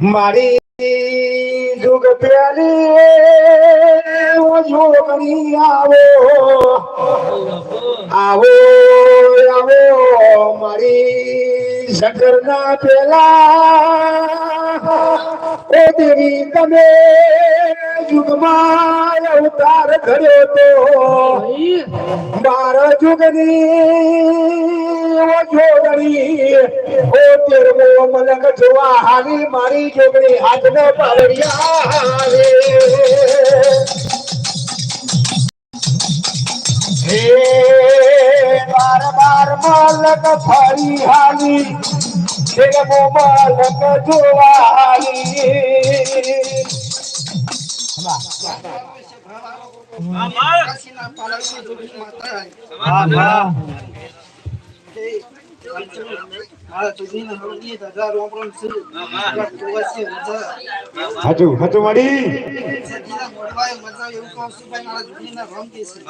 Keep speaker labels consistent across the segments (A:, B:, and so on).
A: મારી જુગ પ્યાલી જોગણી આવો. આવો આવો મારી શંકરના પેલા. ઓ દેવી તમે જુગમાં અવતાર કર્યો તો. બાર જુગની ઓ જોગણી ઓ તેરમો મલક જોવા હાલી મારી જોગણી હાથ ન પાડ્યા. હારે હે બાર બાર મલક ફરી હાલી. તેરમો મલક જોવા હાલી.
B: કાશીના હાજુ રમતી છે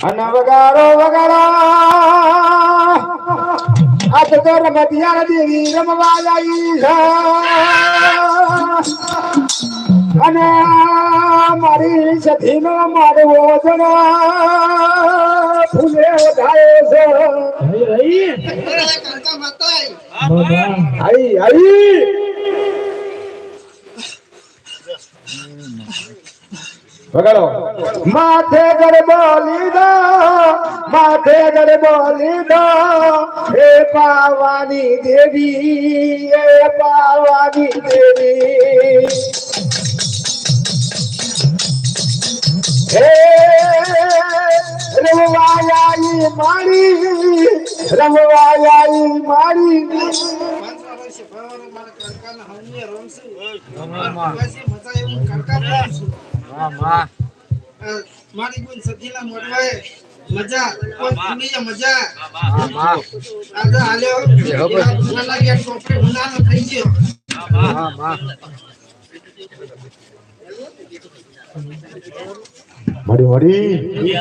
A: અને વગાડો વગાડો. આ તો રમતિયા દેવી રમવા આવી અને મારી સખીનો મારવો જણા ફૂલે વધારે છે. આઈ આઈ. વગાડો માથે ગરબો લીધો માથે ગરબો લીધો હે પાવાની દેવી હે પાવાની દેવી. મારી
B: વર્ષે ભણવાનું મારા મારી ગુણ મોડવાય મજા કોઈ મજા હાલ્યો ગુના લાગ્યા ચોપડે ગુનાનો થઈ ગયો
A: મળી મળી.